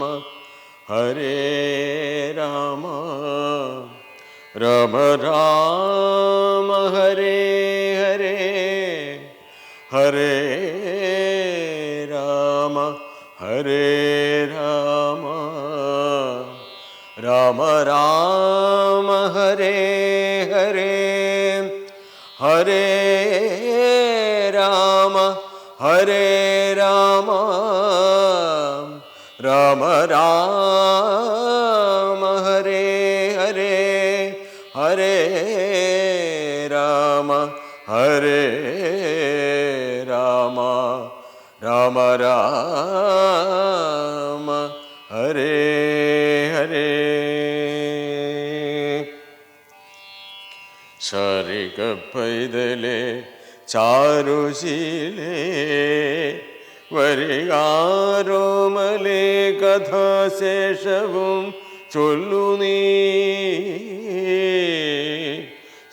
രാമ ഹരേ രാമ. രാമ രാമ ഹരേ ഹരേ. ഹരേ രാമ ഹരേ രാമ. രാമ രാമ ഹരേ ഹരേ. ഹരേ രാമ ഹരേ രാമ. രാമ രാമ ഹരേ ഹരേ ഹരേ രാമ ഹരേ രാമ രാമ രാമ ഹരേ ഹരേ ശാരിക പൈതലേ ചാരുശീലേ വരികാരോമലേ കഥാശേഷവും ചൊല്ലു നീ.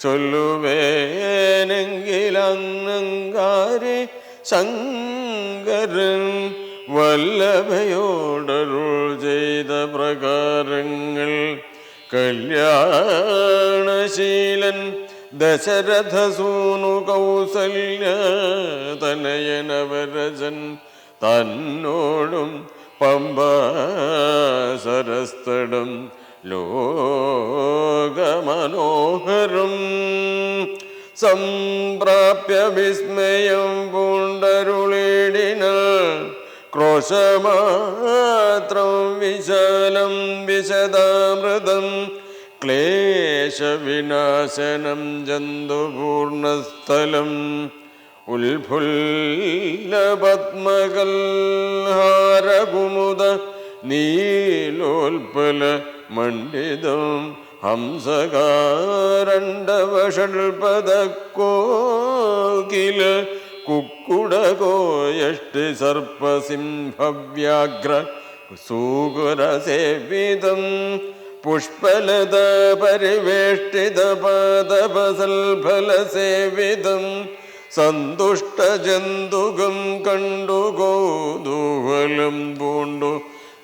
ചൊല്ലുവേനെങ്കിലങ്ങാരെ ശങ്കരൻ വല്ലഭയോടരുൾ ചെയ്ത പ്രകാരങ്ങൾ. കല്യാണശീലൻ ദശരഥസൂനു കൗസല്യ തനയനവരജൻ തന്നോടും പമ്പ സരസ്തടും ലോകമനോഹരും. സംപ്രാപ്യ വിസ്മയം പൂണ്ടരുളിടിന ക്രോശമാത്രം വിശാലം വിശദാമൃതം ക്ലേശവിനാശനം ജന്തുപൂർണസ്ഥലം ഉത്ഫുല്ലപത്മകൽഹാരകുമുദ നീലോൽപല മണ്ഡിതം ഹംസകാരണ്ടവഷൽപദക്കോകില കുക്കുടകോയഷ്ടി സർപ്പസിംഹവ്യാഘ്ര സൂകുരസേവിതം പുഷ്പലത പരിവേഷ്ടിത പാദപസൽഫലസേവിതം സന്തുഷ്ടജന്തുകം കണ്ടു കൗതൂഹലം പൂണ്ടു.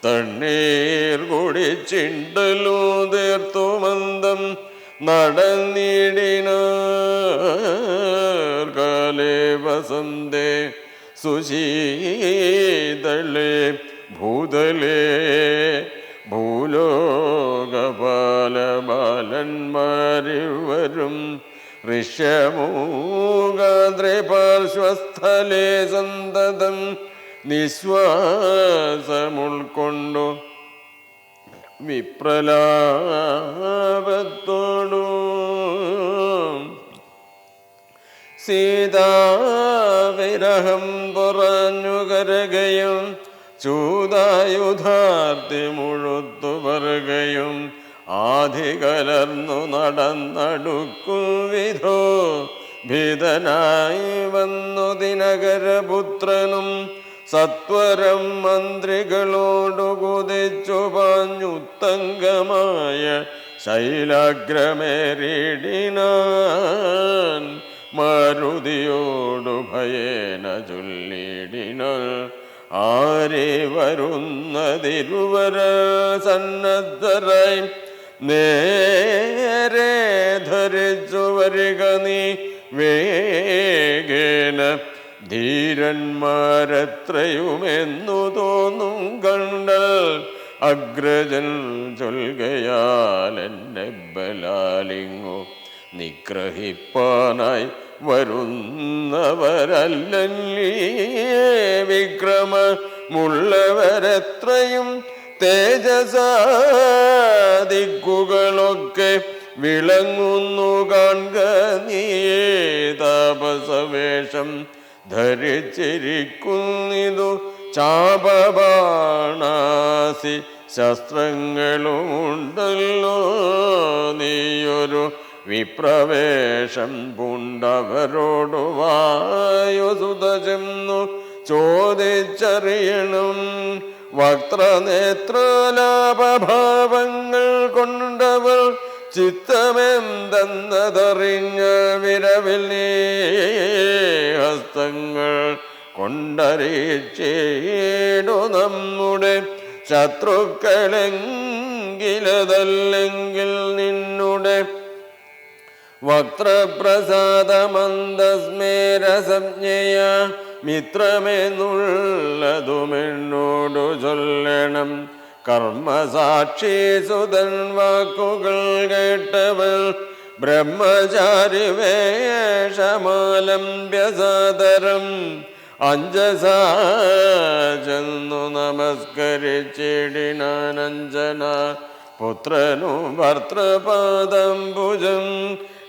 തണ്ണീർ കുടിച്ചിണ്ടലു തീർത്തു മന്ദം നടന്നിടിനാർകാലേ വസന്തേ. സുശീതളേ ഭൂതലേ ഭൂലോകപാലബാലന്മാരിവരും ഋഷ്യമൂകാദ്രിപാർശ്വസ്ഥലേ സന്തതം നിശ്വാസമുൾക്കൊണ്ടു. വിപ്രലാപത്തോടു. സീതാവിരഹം പുറഞ്ഞു കരകയും ചൂതായുധാർത്തി മുഴുത്തു പറകയും ആധി കലർന്നു നടന്നടുക്കും വിധോ ഭീതനായി വന്നു ദിനകരപുത്രനും സത്വരം മന്ത്രികളോടു കുതിച്ചു പാഞ്ഞുത്തങ്കമായ ശൈലാഗ്രമേറിടിനാൻ മരുതിയോടു ഭയേന ചൊല്ലിടിന ആരെ വരുന്നതിരുവര സന്നദ്ധരായി നേരെ ധരിച്ചു വരിക നീ. വേഗേന ധീരന്മാരത്രയുമെന്നു തോന്നും കണ്ടൽ. അഗ്രജൻ ചൊൽകയാൽ എന്നെ ബലാലിങ്ങു. നിഗ്രഹിപ്പാനായി മുള്ളവരത്രയും വിക്രമമുള്ളവരെത്രയും തേജസാദിക്കുകളൊക്കെ വിളങ്ങുന്നു കാണുക നീയേ താപസവേഷം. ധരിച്ചിരിക്കുന്നിതു ചാപബാണാസി. ശസ്ത്രങ്ങളുമുണ്ടല്ലോ നീയൊരു വിപ്രവേശം പൂണ്ടവരോടു ചോദിച്ചറിയണം വക്രനേത്രലാപഭാവങ്ങൾ കൊണ്ടവൾ ചിത്തമെന്തെന്നതറിഞ്ഞ വിരവിൽ ഹസ്തങ്ങൾ കൊണ്ടറിയിച്ചേടു നമ്മുടെ ശത്രുക്കളെങ്കിലതല്ലെങ്കിൽ നിന്നുടെ വക്രപ്രസാദമന്ദസ്മേരസഞ്ജയ മിത്രമെന്നുള്ളതുമെന്നോടു ചൊല്ലണം. കർമ്മസാക്ഷി സുതൻ വാക്കുകൾ കേട്ടവൾ ബ്രഹ്മചാരി വേഷമാലംബ്യസാദരം അഞ്ജസാ ചെന്നു നമസ്കരിച്ചിടിനാനഞ്ജന. പുത്രനു ഭർത്തൃപാദം ഭുജം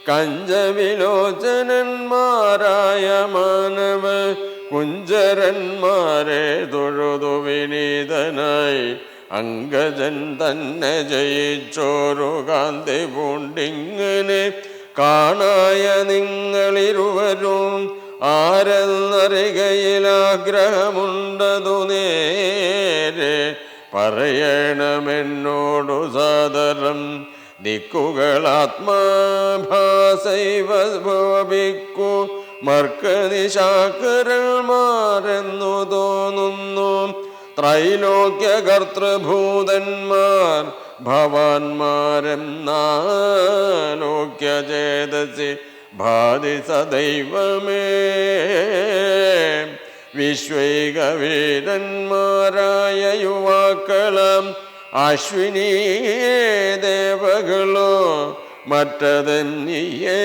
കഞ്ചവിലോചനന്മാരായ മാനവ കുഞ്ചരന്മാരെ തൊഴുതു വിനീതനായി. അങ്കജൻ തന്നെ ജയിച്ചോരു കാന്തി പൂണ്ടിങ്ങനെ. കാണായ നിങ്ങളിരുവരും ആരെന്നറികയിലാഗ്രഹമുണ്ടതു നേരെ. പറയണമെന്നോടു സാദരം ദിക്കുകളാത്മാഭാസൈവ ഭവിക്കു മർക്കനിശാക്കരന്മാരെന്നു തോന്നുന്നു. ത്രൈലോക്യകർത്തൃഭൂതന്മാർ ഭവാന്മാരെന്നോക്യചേതസി ഭാതി സദൈവമേ വിശ്വൈകവീരന്മാരായ യുവാക്കളം അശ്വിനീ ദേവകളോ മറ്റതെന്നിയേ?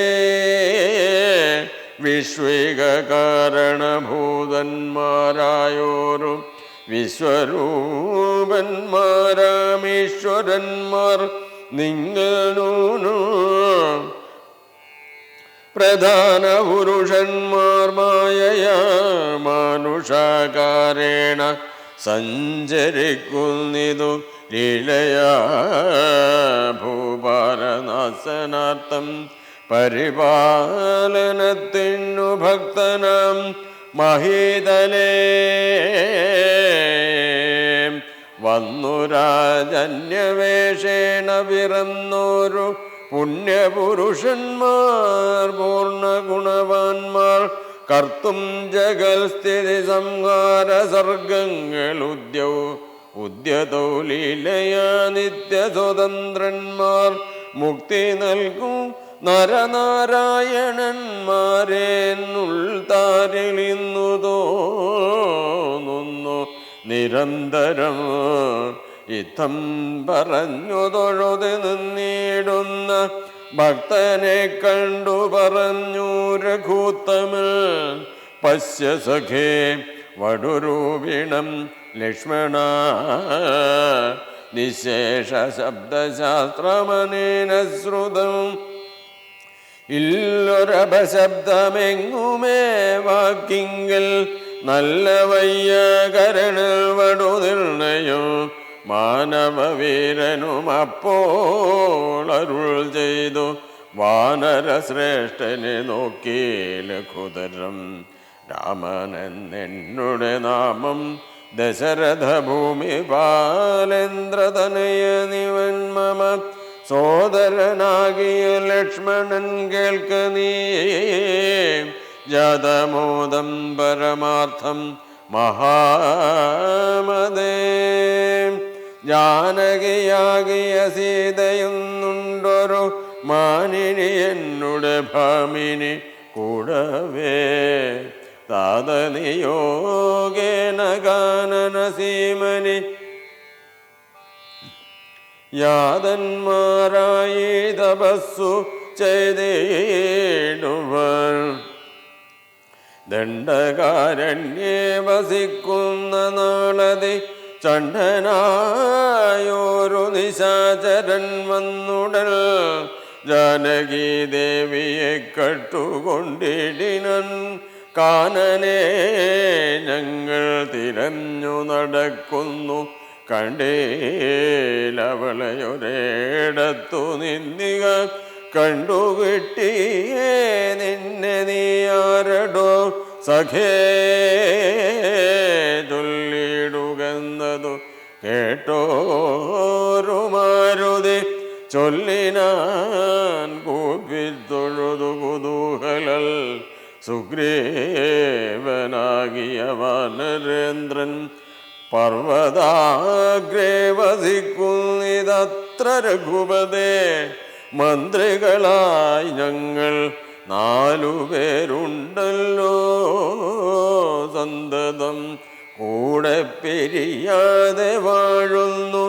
വിശ്വിക കാരണഭൂതന്മാരായോരും വിശ്വരൂപന്മാരാമീശ്വരന്മാർ നിങ്ങളൂനു പ്രധാന പുരുഷന്മാർ മായയാ മനുഷകാരേണ സഞ്ചരിക്കുന്നിതു ലീലയാ ഭൂപാലനാശനാർത്ഥം പരിപാലനത്തിനു ഭക്തനാം മഹീതലേ. വന്നു രാജന്യവേഷേണ പിറന്നോരു പുണ്യപുരുഷന്മാർ പൂർണ ഗുണവാന്മാർ കർത്തും ജഗൽ സ്ഥിതി സംഹാര സർഗങ്ങൾ ഉദ്യൗ ഉദ്യതോ ലീലയാ നിത്യസ്വതന്ത്രന്മാർ മുക്തി നൽകും നരനാരായണന്മാരെന്നുൾത്താരിളിന്നു തോന്നുന്നു നിരന്തരം ഇത്തം പറഞ്ഞു നിന്നിടുന്ന ഭക്തനെ കണ്ടു പറഞ്ഞു രഘൂത്തമ പശ്യ സഖേ വടുരൂപിണം ലക്ഷ്മണ നിശേഷ ശബ്ദശാസ്ത്രമനേന ശ്രുതം ഇല്ലൊരപശബ്ദമെങ്ങുമേ വാക്കിങ്കിൽ നല്ല വയ്യാകരണ വടു നിർണയം മാനവവീരനും അപ്പോൾ അരുൾ ചെയ്തു. വാനരശ്രേഷ്ഠനെ നോക്കി ലഘുതരം രാമനെന്നുടെ നാമം ദശരഥ ഭൂമി ബാലേന്ദ്രതനയ നിവൻ മമ. സോദരനാകിയ ലക്ഷ്മണൻ കേൾക്ക നീ ജതമോദം പരമാർത്ഥം മഹാമദേ ജാനകിയാകിയ സീതയുന്നുണ്ടൊരു മാനിനി എന്നുടെ ഭാമിനി കൂടവേ. താതനിയോഗേന ഗാനന സീമനി യാതന്മാരായി തപസ്സു ചെയ്തേടുവർ. ദണ്ഡകാരണ്യേ വസിക്കുന്ന നാളതി ചണ്ഡനായോരു നിശാചരൻ വന്നുടൽ. ജാനകീദേവിയെ കട്ടുകൊണ്ടിടിനൻ കാനനെ ഞങ്ങൾ തിരഞ്ഞു നടക്കുന്നു. കണ്ടേലവളയൊരേടത്തു നിന്നിക കണ്ടുകിട്ടിയേ നിന്നെ നീ ആരടോ? സഖേ ചൊല്ലിടുകെന്നതു കേട്ടോരുമാരുതി. ചൊല്ലിനാൻ കൂപ്പിത്തൊഴുതു കുതൂഹലൽ സുഗ്രീവനാകിയ വനരേന്ദ്രൻ പർവതാഗ്രേ വസിക്കുന്നിതത്ര മന്ത്രികളായി ഞങ്ങൾ നാലു പേരുണ്ടല്ലോ സന്തതം. കൂടെ പിരിയാതെ വാഴുന്നു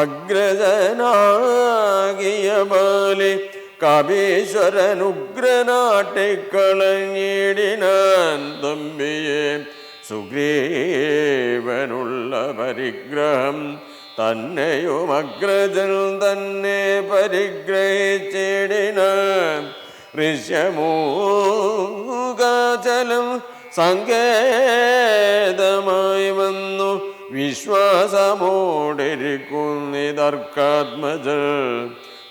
അഗ്രജനാകിയ ബാലി കവീശ്വരനുഗ്രനാട്ടിക്കളഞ്ഞിടിനാൻ തമ്പിയെ സുഗ്രീവനുള്ള പരിഗ്രഹം തന്നെയും അഗ്രജൻ തന്നെ പരിഗ്രഹിച്ചിടിനാൻ ഋഷ്യമൂകാചലം സങ്കേതമായി വന്നു വിശ്വാസമോടിരിക്കുന്നിതർക്കാത്മജ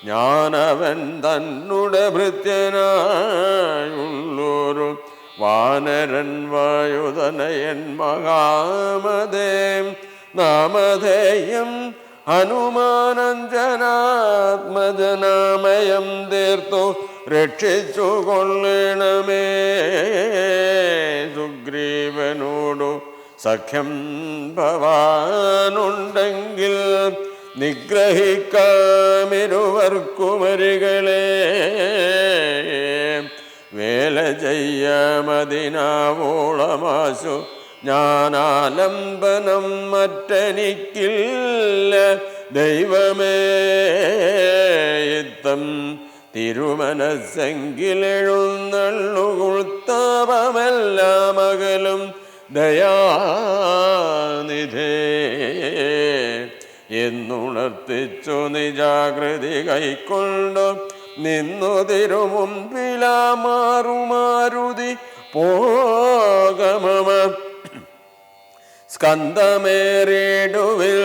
ഞാനവൻ തന്നുടെ ഭൃത്യനായുള്ളൊരു വാനരൻ വായുധനയൻ മഹാമതേ. നാമധേയം ഹനുമാനഞ്ജനാത്മജനാമയം തീർത്തു രക്ഷിച്ചു കൊള്ളണമേ. സുഗ്രീവനോടു സഖ്യം ഭവാനുണ്ടെങ്കിൽ നിഗ്രഹിക്കാമിരുവർക്കുമരികളെ വേല ചെയ്യാമതിനാവോളമാശു. ഞാനാലംബനം മറ്റനിക്കില്ല ദൈവമേ. ഇത്തം തിരുമനസ്സെങ്കിലെഴുന്നള്ളുകുൾത്താപമെല്ലാം അകലും ദയാനിധേ. എന്നുണർത്തിച്ചു നിജാകൃതി കൈക്കൊണ്ടു നിന്നു തിരുമുമ്പിലാ മാറുമാരുതി പോകമമ. സ്കന്ധമേറിടുവിൽ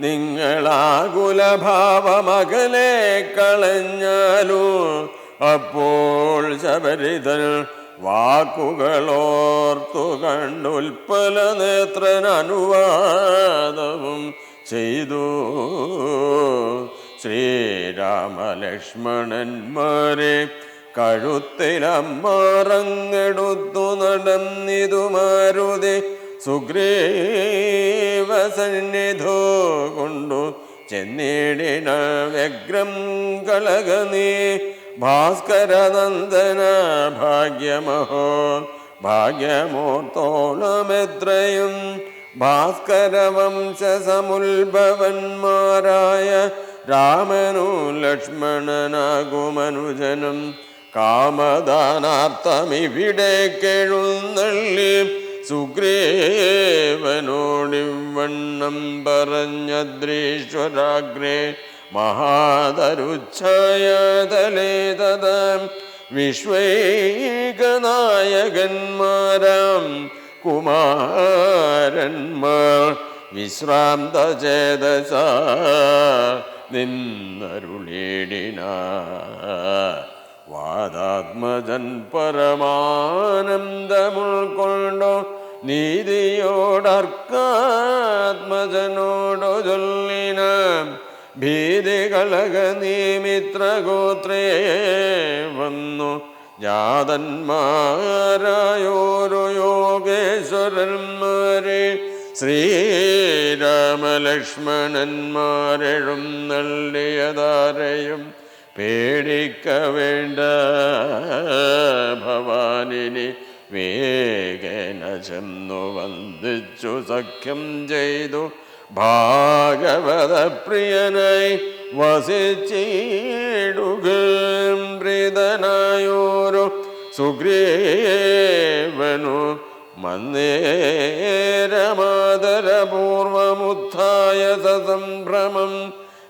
നിങ്ങളാകുലഭാവമകലെ കളഞ്ഞാലു അപ്പോൾ ശബരിതൽ വാക്കുകളോർത്തു കണ്ടുൽപ്പല നേത്രൻ അനുവാദവും ചെയ്തു. ശ്രീരാമലക്ഷ്മണന്മാരെ കഴുത്തിലമ്മറങ്ങെടുത്തു നടന്നിതു മാരുതി സുഗ്രീവസന്നിധോ കൊണ്ടു ചെന്നിടിന വ്യഗ്രം കളകനീ ഭാസ്കരനന്ദന ഭാഗ്യമഹോ. ഭാഗ്യമോർത്തോളമെത്രയും ഭാസ്കര വംശസമുത്ഭവന്മാരായ രാമനു ലക്ഷ്മണനാകുമനുജനും കാമദാനാർത്ഥമിവിടെ കേഴുന്നള്ളി സുഗ്രീവനോടിവണ്ണം പറഞ്ഞദ്രീശ്വരാഗ്രേ മഹാതരുച്ഛായതലേ തഥാം വിശ്വൈകനായകന്മാരാം കുമാരന്മാർ വിശ്രാന്ത ചേതസ നിന്നരുളീടിന വാദാത്മജൻ പരമാനന്ദമുൾക്കൊണ്ടോ നീതിയോടർക്കാത്മജനോടോ ചൊല്ലിന ഭീതി നീ നീമിത്രഗോത്രേ വന്നു ജാതന്മാരായോരു യോഗേശ്വരന്മാരെ ശ്രീരാമലക്ഷ്മണന്മാരെഴും നല്ലിയതാരെയും പേടിക്ക വേണ്ട ഭവാനിനി വേഗന ചെന്നു വന്ദിച്ചു സഖ്യം ചെയ്തു. ഭാഗവത പ്രിയനായി വസിച്ചിടുകീതനായോരു സുഗ്രീവനു മന്നേരമാതരപൂർവമുത്ഥായ സസംഭ്രമം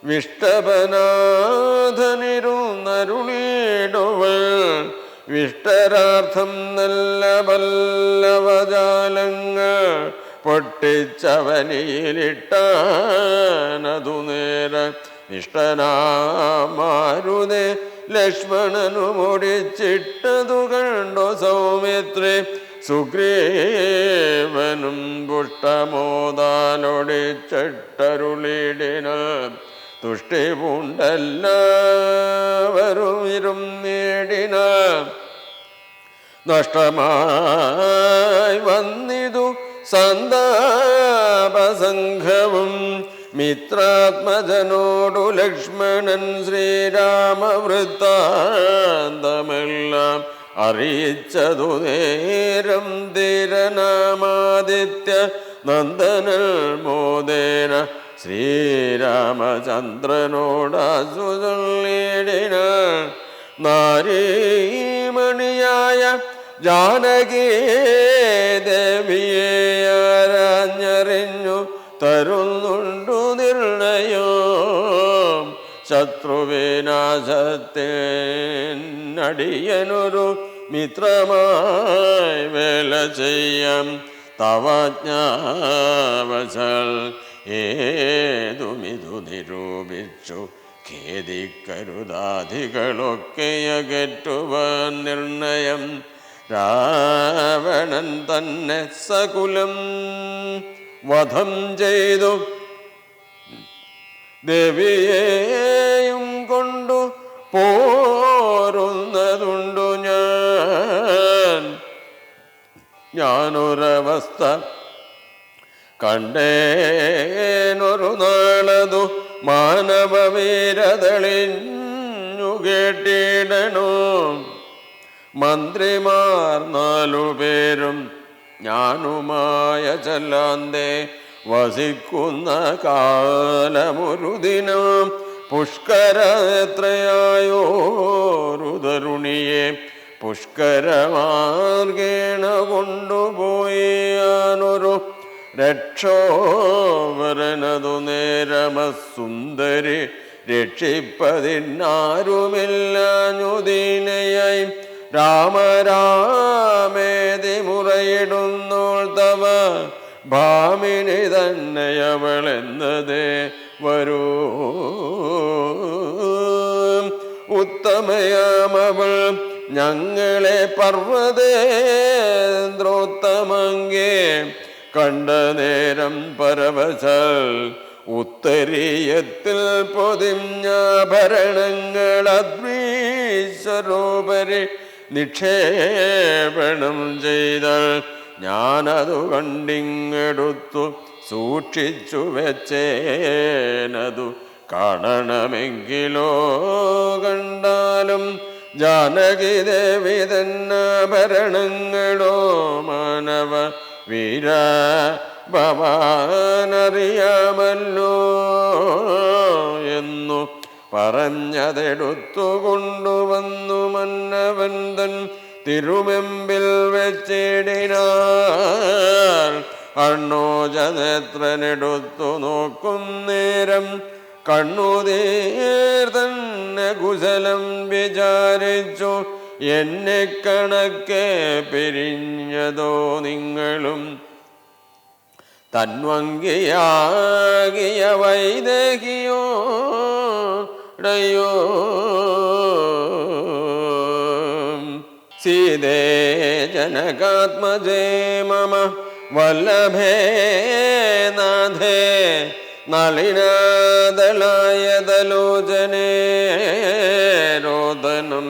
വിഷ്ടപനാഥനിരുന്നരുളീടുവൾ. വിഷ്ടരാർത്ഥം നല്ല പല്ലവജാലങ്ങൾ പൊട്ടിച്ചവനിയിലിട്ടാനതു നേര നിഷ്ഠനാമാരുതേ ലക്ഷ്മണനു മുടിച്ചിട്ടതു കണ്ടോ സൗമിത്രേ സുഗ്രീവനും പുഷ്ടമോദാലൊടിച്ചട്ടരുളിടിന തുഷ്ടി പൂണ്ടല്ലാവരും ഇരും നേടിന നഷ്ടമായി വന്നിതു സന്താപസംഘവും മിത്രാത്മജനോടു ലക്ഷ്മണൻ ശ്രീരാമവൃത്താന്തമെല്ലാം അറിയിച്ചതു നേരം ധീരനാമാദിത്യ നന്ദനൽ മോദേന ശ്രീരാമചന്ദ്രനോടാസുചൊല്ലിടിന നാരീമണിയായ ജാനകി ദേവിയെ ആരാഞ്ഞറിഞ്ഞു തരുന്നുണ്ട് ശത്രുവിനാശത്തിനടിയനൊരു മിത്രമായി വേല ചെയ്യാം. തവജ്ഞാവശൽ ഏതുമിതു നിരൂപിച്ചു. ഖേദിക്കരുതാധികളൊക്കെ അകറ്റുവാൻ നിർണയം. രാവണൻ തന്നെ സകുലം വധം ചെയ്തു. ദേവിയെയും കൊണ്ടു പോരുന്നതുണ്ടു ഞാൻ. ഞാനൊരവസ്ഥ കണ്ടേനൊരു നാളതു മാനവവീരതളിഞ്ഞു കേട്ടിടണോ. മന്ത്രിമാർ നാലു പേരും ഞാനുമായ ചെല്ലാന്തേ വസിക്കുന്ന കാലമൊരു ദിനം പുഷ്കരത്രയായോരുതരുണിയെ പുഷ്കരമാർഗേണ കൊണ്ടുപോയാനൊരു രക്ഷോവരനതു നേരമസുന്ദരി രക്ഷിപ്പതിനാരുമില്ലാഞ്ഞുദീനയായി. രാമരാമേതി മുറയിടുന്നോൾ തവ ഭാമിനി തന്നെയവളെന്നതേ വരൂ. ഉത്തമയാമവൾ ഞങ്ങളെ പർവതേന്ദ്രോത്തമങ്കേ. കണ്ട നേരം പരവശൽ ഉത്തരീയത്തിൽ പൊതിഞ്ഞാഭരണങ്ങൾ അദ്വീശ്വരോപരി നിക്ഷേപണം ചെയ്താൽ ഞാനതു കണ്ടിങ്ങെടുത്തു സൂക്ഷിച്ചു വെച്ചേനതു കാണണമെങ്കിലോ കണ്ടാലും ജാനകി ദേവി തന്നാഭരണങ്ങളോ മാനവ വീര ഭവാനറിയാമല്ലോ എന്നു പറഞ്ഞതെടുത്തു കൊണ്ടുവന്നു മന്നവൻ തൻ തിരുമെമ്പിൽ വെച്ചിടിനാർ അണ്ണോജനേത്രനെടുത്തു നോക്കും നേരം. കണ്ണുതീർ തന്നെ കുശലം വിചാരിച്ചു എന്നെ കണക്കെ പിരിഞ്ഞതോ നിങ്ങളും? തന്വങ്കിയാകിയ വൈദേഹിയോ ഡയോ സീതേ ജനകാത്മജേ മമ വല്ലഭേ നാഥേ നളിനാദളായതലോചനേ രോദനം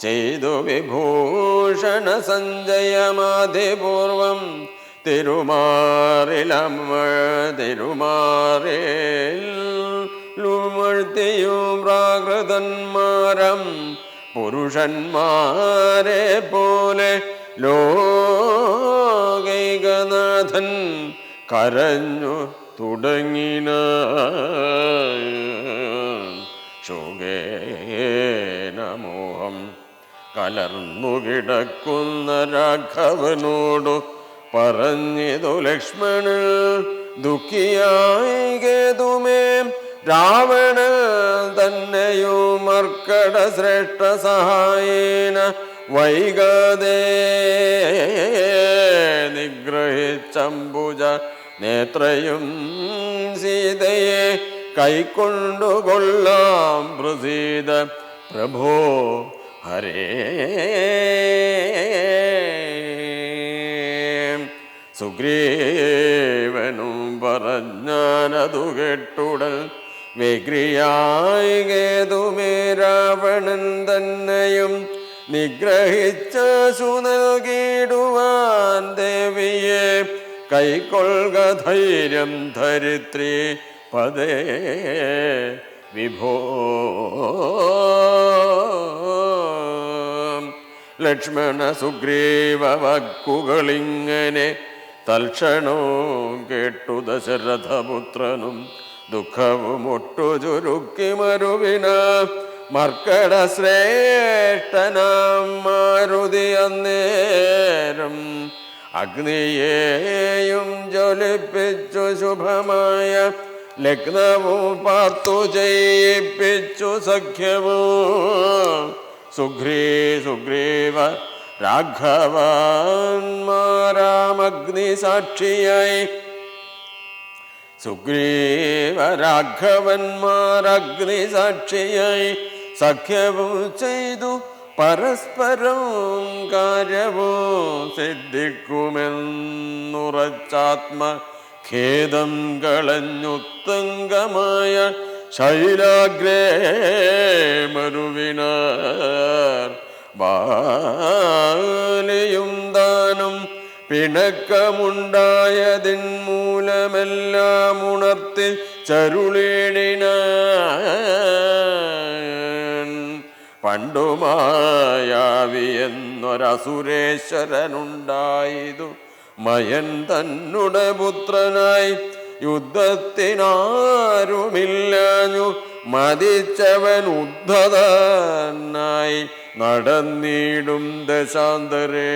ചെയ്തു വിഭൂഷണ സഞ്ജയമാധിപൂർവം തിരുമാറിലമ്മ തിരുമാറിലുമഴ്ത്തിയും പ്രാകൃതന്മാരം പുരുഷന്മാരെ പോലെ ലോകൈകനാഥൻ കരഞ്ഞു തുടങ്ങിന. ശോകേനമോഹം കലർന്നു കിടക്കുന്ന രാഘവനോടു പറഞ്ഞതു ലക്ഷ്മണൻ ദുഃഖിയായി കേതുമേ രാവണ തന്നെയോ മർക്കട ശ്രേഷ്ഠ സഹായേന വൈകാതെ നിഗ്രഹിച്ചംബുജ നേത്രയും സീതയെ കൈക്കൊണ്ടുകൊള്ളാം പ്രസീത പ്രഭോ ഹരേ. സുഗ്രീവനും പറഞ്ഞാനതു കേട്ടുടൽ വിഗ്രിയായി മേരാവണൻ രാവണൻ തന്നെയും നിഗ്രഹിച്ചു നൽകിയിടുവാൻ ദേവിയെ കൈക്കൊള്ളുക ധൈര്യം ധരിത്രി പദേ. വിഭോ. ലക്ഷ്മണ സുഗ്രീവ വാക്കുകളിങ്ങനെ തൽക്ഷണോ കേട്ടു ദശരഥപുത്രനും ദുഃഖവും ഒട്ടു ചുരുക്കി മരുവിന മർക്കട ശ്രേഷ്ഠനാം മാരുതി അന്നേരം. അഗ്നിയേയും ജ്വലിപ്പിച്ചു ശുഭമായ ലഗ്നവും പാർത്തു ചെയ്യിപ്പിച്ചു സഖ്യവും. സുഗ്രീ സുഗ്രീവ രാഘവാന്മാരാമഗ്നി സാക്ഷിയായി സുഗ്രീവ രാഘവന്മാരഗ്നി സാക്ഷിയായി സഖ്യവും ചെയ്തു പരസ്പരം കാര്യവും സിദ്ധിക്കുമെന്നുറച്ചാത്മ ഖേദം കളഞ്ഞുത്തങ്കമായ ശൈലാഗ്രേ ബാലയും ദാനം പിണക്കമുണ്ടായതിൻ മൂലമെല്ലാം ഉണർത്തി ചരുളിടിന പണ്ടുമായാവി എന്നൊരസുരേശ്വരനുണ്ടായതു മയൻ തന്നുടെ പുത്രനായി യുദ്ധത്തിനാരുമില്ലാഞ്ഞു മതിച്ചവൻ ഉദ്ധതനായി നടന്നിടും ദശാന്തരേ.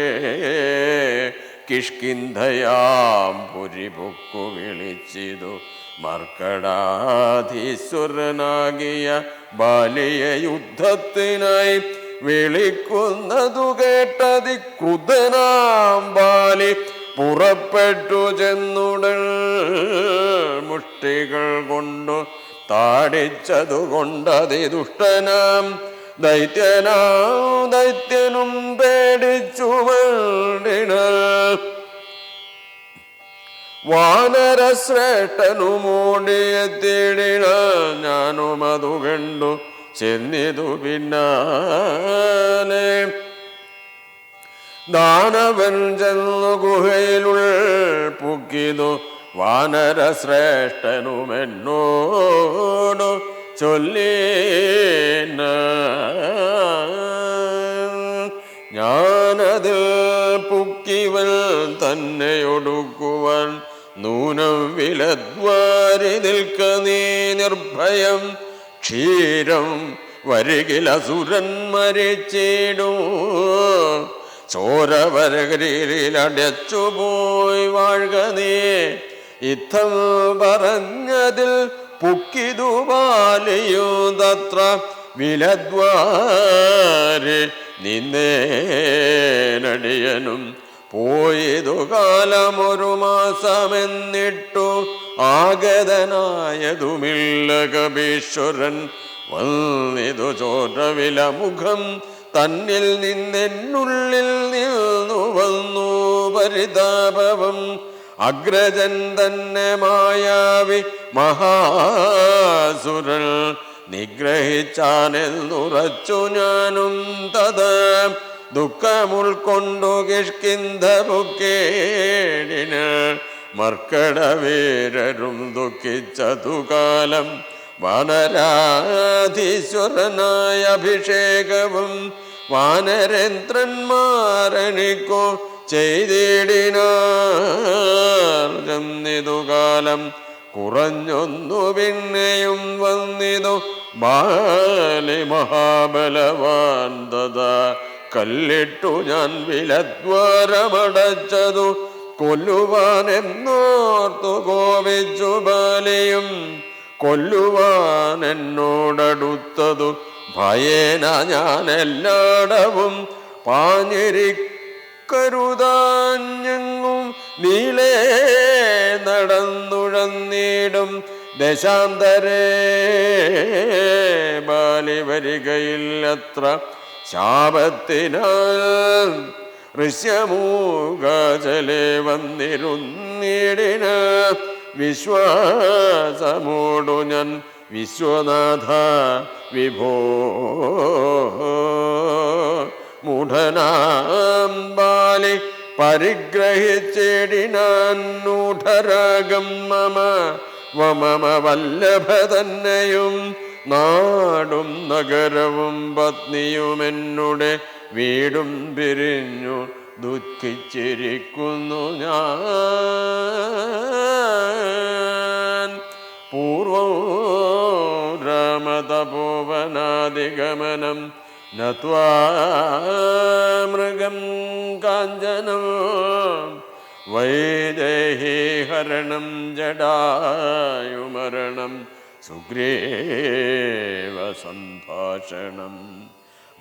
കിഷ്കിന്ധയാം പുരിപൊക്കു വിളിച്ചിതു മർക്കടാധീശ്വരനാകിയ ബാലിയ യുദ്ധത്തിനായി വിളിക്കുന്നതു കേട്ടതി ക്രുതനാം ബാലി. പുറപ്പെട്ടു ചെന്നുടൽ മുഷ്ടികൾ കൊണ്ടു താടിച്ചതുകൊണ്ടതി ദുഷ്ടനാം ദൈത്യനാം ദൈത്യനും പേടിച്ചു വേണ്ടിന വാനരശ്രേഷ്ഠനുമോടിയെത്തിയിടിന ഞാനും അതു കണ്ടു ചെന്നിതു പിന്നാലെ. ദാനവൻ ചെന്നു ഗുഹയിലുൾ പുക്കിതു വാനരശ്രേഷ്ഠനുമെന്നോടു. ചൊല്ലിന. ഞാനതിൽ പുക്കിവൽ തന്നെ ഒടുക്കുവാൻ നൂനം വിലദ്വാരി നിൽക്ക നീ നിർഭയം. ക്ഷീരം വരികിലസുരൻ മരിച്ചിടും. ചോരവരകരിലടച്ചു പോയി വാഴുക നീ. ഇത്തം പറഞ്ഞതിൽ പുക്കിതു ബാലയോ തത്ര വിലദ്വാരെ നിന്നേനടിയനും പോയതു കാലമൊരു മാസമെന്നിട്ടു ആഗതനായതുമില്ല കപീശ്വരൻ. വന്നിതു ചോരവില മുഖം തന്നിൽ നിന്നെന്നുള്ളിൽ നിന്നു വന്നു പരിതാപവും. അഗ്രജൻ തന്നെ മായാവി മഹാസുരൽ നിഗ്രഹിച്ചാനെന്നുറച്ചു ഞാനും തത്. ദുഃഖമുൾക്കൊണ്ടു കിഷ്കിന്ധ ബുക്കേടിന് മർക്കടവീരരും ദുഃഖിച്ചതു കാലം. വാനരാധീശ്വരനായ അഭിഷേകവും വാനരേന്ദ്രന്മാരണിക്കോ ചെയ്തിടിനാർന്നിതു കാലം കുറഞ്ഞൊന്നു പിന്നെയും വന്നിതു ബാലി മഹാബലവാൻ തഥാ. കല്ലിട്ടു ഞാൻ വിലദ്വാരമടച്ചതു കൊല്ലുവാൻ എന്നോർത്തു കോപിച്ചു ബാലിയും കൊല്ലുവാൻ എന്നോടടുത്തതു ഭയേന ഞാൻ എല്ലാടവും പാഞ്ഞിരിക്കരുതാഞ്ഞെങ്ങും നീളേ നടന്നുഴന്നീടും. ദശാന്തരേ ബാലി വരികയില്ലത്ര ശാപത്തിനാൽ ഋഷ്യമൂകാചലെ വന്നിരുന്നിടിന. വിശ്വാസമോടു ഞാൻ വിശ്വനാഥ വിഭോ. മൂഢനാം ബാലി പരിഗ്രഹിച്ചിടിനാൻ മമ വമമ വല്ലഭ തന്നെയും നാടും നഗരവും പത്നിയും വീടും പിരിഞ്ഞു ദുഃഖിച്ചിരിക്കുന്നു ഞാൻ. പൂർവോ രാമതപോവനാദിഗമനം കാഞ്ചനം വൈദേഹീഹരണം ജടായുമരണം സുഗ്രീവ സംഭാഷണം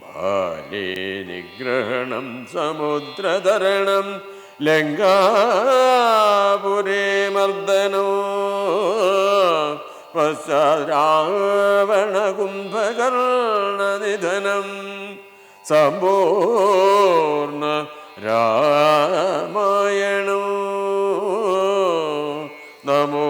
ബാലേ നിഗ്രഹണം സമുദ്രതരണം ലങ്കാപുരേ മർദ്ദനോ പശ്ചാരാവണകുംഭകർണനിധനം സമ്പൂർണ രാമായണോ. നമോ